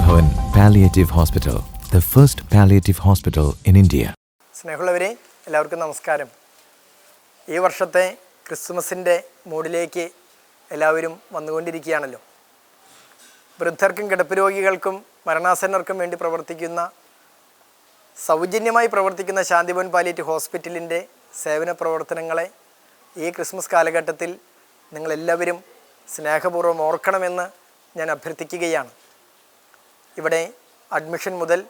Bhavan Palliative Hospital, the first palliative hospital in India. സ്നേഹമുള്ളവരെ എല്ലാവർക്കും നമസ്കാരം. ഈ വർഷത്തെ ക്രിസ്മസിന്റെ മൂഡിലേക്ക് എല്ലാവരും വന്നുകൊണ്ടിരിക്കുകയാണല്ലോ. വൃദ്ധർക്കും കിടപ്പ് രോഗികൾക്കും മരണാസന്നർക്കും വേണ്ടി പ്രവർത്തിക്കുന്ന സൗജന്യമായി പ്രവർത്തിക്കുന്ന ശാന്തിഭവൻ പാലിയേറ്റീവ് ഹോസ്പിറ്റലിന്റെ സേവന പ്രവർത്തനങ്ങളെ ഈ ക്രിസ്മസ് കാലഘട്ടത്തിൽ നിങ്ങളെല്ലാവരും സ്നേഹപൂർവം ഓർക്കണമെന്ന് ഞാൻ അഭ്യർത്ഥിക്കുകയാണ്. ഇവിടെ അഡ്മിഷൻ മുതൽ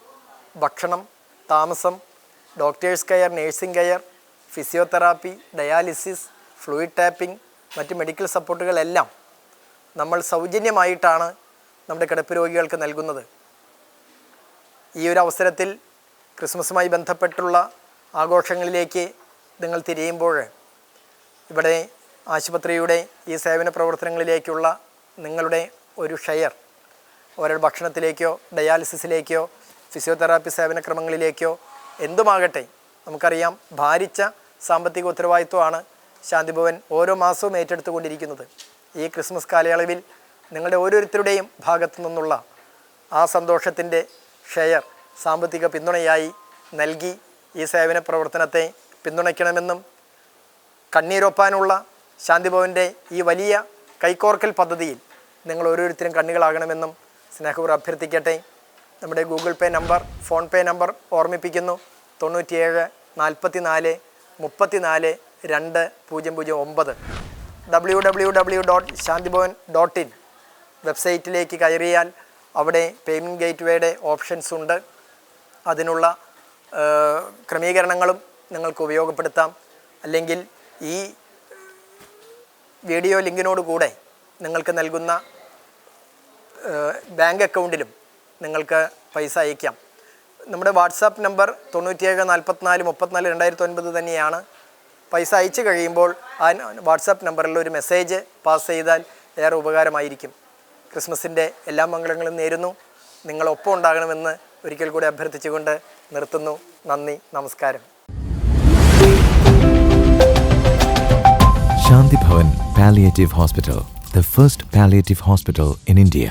ഭക്ഷണം താമസം doctors care nursing care physiotherapy dialysis fluid tapping മറ്റ് മെഡിക്കൽ സപ്പോർട്ടുകളെല്ലാം നമ്മൾ സൗജന്യമായിട്ടാണ് നമ്മുടെ കിടപ്പ് രോഗികൾക്ക് നൽകുന്നത്. ഈ ഒരു അവസരത്തിൽ ക്രിസ്മസുമായി ബന്ധപ്പെട്ടുള്ള ആഘോഷങ്ങളിലേക്ക് നിങ്ങൾ തിരിയുമ്പോൾ ഇവിടെ ആശുപത്രിയുടെ ഈ സേവന പ്രവർത്തനങ്ങളിലേക്കുള്ള നിങ്ങളുടെ ഒരു ഷെയർ ഓരോ ഭക്ഷണത്തിലേക്കോ ഡയാലിസിസിലേക്കോ ഫിസിയോതെറാപ്പി സേവനക്രമങ്ങളിലേക്കോ എന്തുമാകട്ടെ നമുക്കറിയാം ഭാരിച്ച സാമ്പത്തിക ഉത്തരവാദിത്വമാണ് ശാന്തിഭവൻ ഓരോ മാസവും ഏറ്റെടുത്തുകൊണ്ടിരിക്കുന്നത്. ഈ ക്രിസ്മസ് കാലയളവിൽ നിങ്ങളുടെ ഓരോരുത്തരുടെയും ഭാഗത്തു നിന്നുള്ള ആ സന്തോഷത്തിന്റെ ഷെയർ സാമ്പത്തിക പിന്തുണയായി നൽകി ഈ സേവന പ്രവർത്തനത്തെ പിന്തുണയ്ക്കണമെന്നും കണ്ണീരൊപ്പാനുള്ള ശാന്തിഭവന്റെ ഈ വലിയ കൈക്കോർക്കൽ പദ്ധതിയിൽ നിങ്ങൾ ഓരോരുത്തരും കണ്ണികളാകണമെന്നും സ്നേഹപൂർവം അഭ്യർത്ഥിക്കട്ടെ. നമ്മുടെ Google Pay number PhonePe number ഓർമ്മിപ്പിക്കുന്നു. തൊണ്ണൂറ്റിയേഴ് നാൽപ്പത്തി നാല് മുപ്പത്തി നാല് രണ്ട് പൂജ്യം പൂജ്യം ഒമ്പത്. W W W dot Shantibhavan dot in. വെബ്സൈറ്റിലേക്ക് കയറിയാൽ അവിടെ പേയ്മെന്റ് ഗേറ്റ് വേയുടെ ഓപ്ഷൻസ് ഉണ്ട്. അതിനുള്ള ക്രമീകരണങ്ങളും നിങ്ങൾക്ക് ഉപയോഗപ്പെടുത്താം. അല്ലെങ്കിൽ ഈ വീഡിയോ ലിങ്കിനോട് കൂടെ നിങ്ങൾക്ക് നൽകുന്ന ബാങ്ക് അക്കൗണ്ടിലും നിങ്ങൾക്ക് പൈസ അയക്കാം. നമ്മുടെ വാട്സാപ്പ് നമ്പർ തൊണ്ണൂറ്റിയേഴ് നാൽപ്പത്തിനാല് മുപ്പത്തിനാല് രണ്ടായിരത്തി ഒൻപത് തന്നെയാണ്. പൈസ അയച്ചു കഴിയുമ്പോൾ ആ വാട്സാപ്പ് നമ്പറിൽ ഒരു മെസ്സേജ് പാസ് ചെയ്താൽ ഏറെ ഉപകാരമായിരിക്കും. ക്രിസ്മസിന്റെ എല്ലാ മംഗളങ്ങളും നേരുന്നു. നിങ്ങളൊപ്പം ഉണ്ടാകണമെന്ന് ഒരിക്കൽ കൂടി അഭ്യർത്ഥിച്ചുകൊണ്ട് നിർത്തുന്നു. നന്ദി നമസ്കാരം. Shanti Bhavan palliative hospital the first palliative hospital in India.